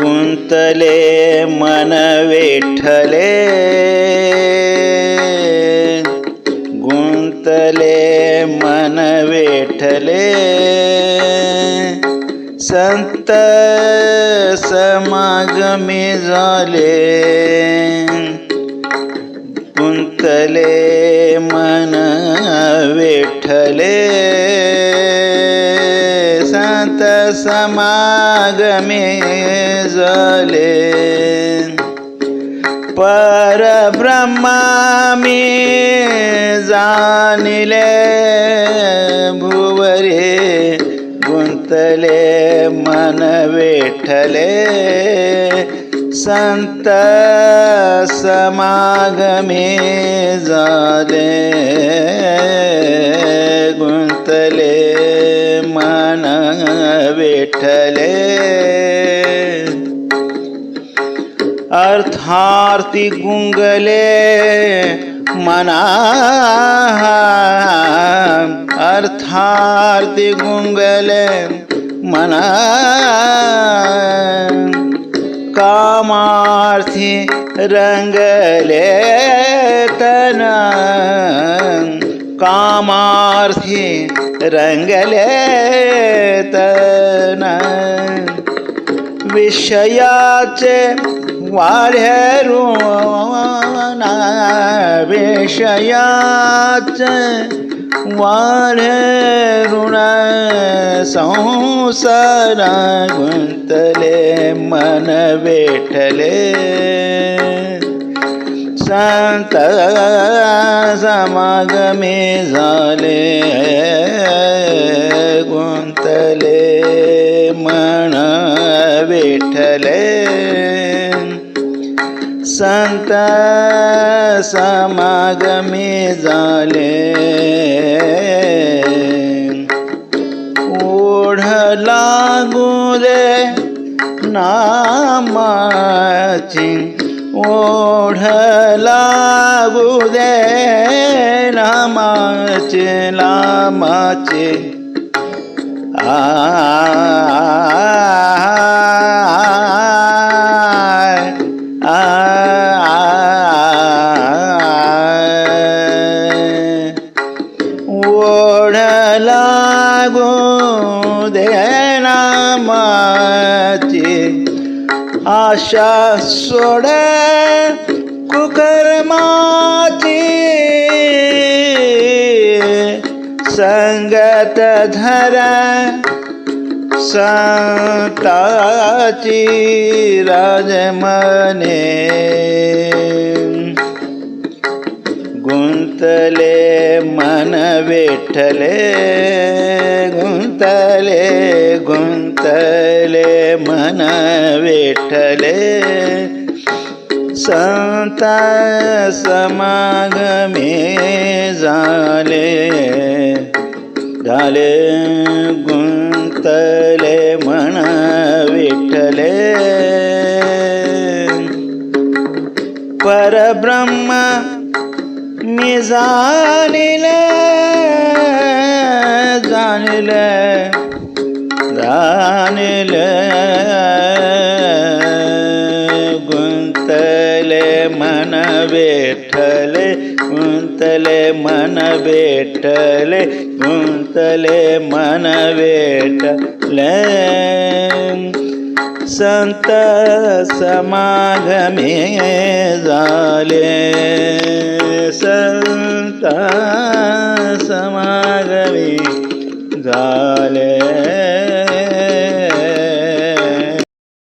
गुंतले मन वेठले गुंतले मन वेठले संत समागमी झाले. गुंतले मन वेठले समागमे झाले परब्रह्मा मी भुवरे गुंतले मन वेठले। संत समागमे झाले गुंतले विठ्ठले अर्थार्थी गुंगले मना अर्थार्थी गुंगले मना कामार्थी रंगले तन कामार्थी रंगले तन विषयाचे वाढेरून विषयाचे वाढेरून संसार गुंतले मन वेठले. संत समागमे झाले. विठ्ठले संत समागमे झाले ओढ लागू दे नामाची ओढ लागू दे नामाचे नामाचे आ ओढ लागू दे नामाची आशा सोड कुकर्माची. संगत धरा संताची राजमने गुंतले मन विठ्ठले गुंतले गुंतले मन विठ्ठले. संत समागमे झाले झाले गुंतले म्हण विठ्ठले. परब्रह्म मी जाणिले जाणिले जाणिले गुंतले मन बेठले गुंतले मन बेठले संत समागमे झाले. संत समागमे झाले.